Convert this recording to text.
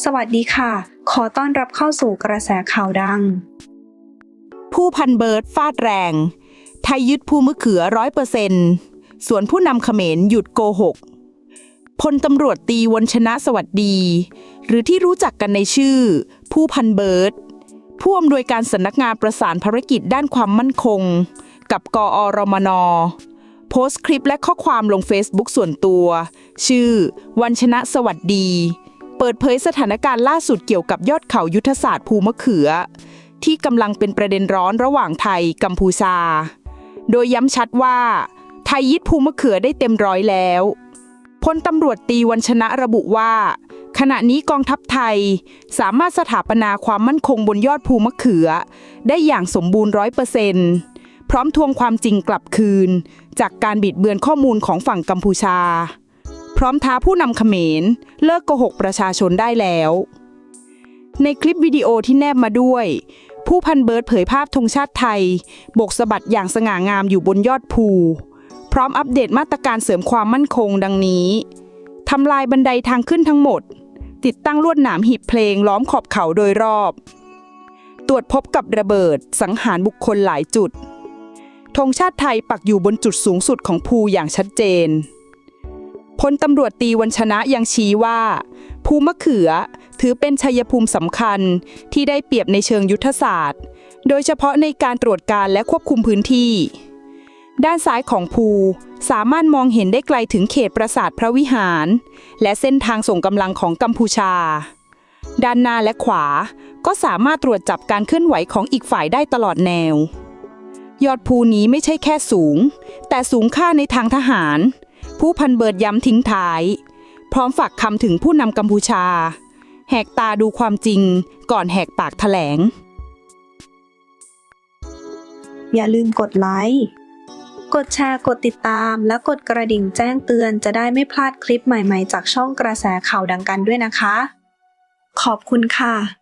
สวัสดีค่ะ ขอต้อนรับเข้าสู่กระแสข่าวดัง ผู้พันเบิร์ดฟาดแรง ไทยยึดภูมะเขือร้อยเปอร์เซ็นส่วนผู้นำเขมรหยุดโกหกพลตำรวจตีวนชนะสวัสดี หรือที่รู้จักกันในชื่อ ผู้พันเบิร์ดผู้อำนวยการสำนักงานประสานภารกิจด้านความมั่นคง กับกอรมนโพสต์คลิปและข้อความลง Facebook ส่วนตัว ชื่อ วันชนะสวัสดี เปิดเผยสถานการณ์ล่าสุดเกี่ยวกับยอดเขายุทธศาสตร์ภูมะเขือ ที่กำลังเป็นประเด็นร้อนระหว่างไทยกัมพูชา โดยย้ำชัดว่า ไทยยึดภูมะเขือได้เต็มร้อยแล้วพลตำรวจตีวันชนะระบุว่า ขณะนี้กองทัพไทยสามารถสถาปนาความมั่นคงบนยอดภูมะเขือ ได้อย่างสมบูรณ์ร้อยเปอร์เซนต์พร้อมทวงความจริงกลับคืน จากการบิดเบือนข้อมูลของฝั่งกัมพูชา ร้อมท้าผู้นำเขมร เลิกโกหกประชาชนได้แล้ว ในคลิปวิดีโอที่แนบมาด้วย ผู้พันเบิร์ดเผยภาพธงชาติไทยโบกสะบัดอย่างสง่างามอยู่บนยอดภู พร้อมอัปเดตมาตรการเสริมความมั่นคงดังนี้ทำลายบันไดทางขึ้นทั้งหมด ติดตั้งลวดหนามหีบเพลงล้อมขอบเขาโดยรอบ ตรวจพบกับระเบิดสังหารบุคคลหลายจุดธงชาติไทยปักอยู่บนจุดสูงสุดของภูอย่างชัดเจน พลตำรวจตีวันชนะยังชี้ว่า ภูมะเขือถือเป็นชัยภูมิสำคัญที่ได้เปรียบในเชิงยุทธศาสตร์ โดยเฉพาะในการตรวจการและควบคุมพื้นที่ ด้านซ้ายของภูสามารถมองเห็นได้ไกลถึงเขตปราสาทพระวิหาร และเส้นทางส่งกำลังของกัมพูชา ด้านหน้าและขวาก็สามารถตรวจจับการเคลื่อนไหวของอีกฝ่ายได้ตลอดแนว ยอดภูนี้ไม่ใช่แค่สูง แต่สูงค่าในทางทหาร ผู้พันเบิดย้ำทิ้งท้าย พร้อมฝากคำถึงผู้นำกัมพูชา แหกตาดูความจริงก่อนแหกปากแถลง อย่าลืมกดไลค์ กดแชร์ กดติดตาม และกดกระดิ่งแจ้งเตือนจะได้ไม่พลาดคลิปใหม่ๆ จากช่องกระแสข่าวดังกันด้วยนะคะ ขอบคุณค่ะ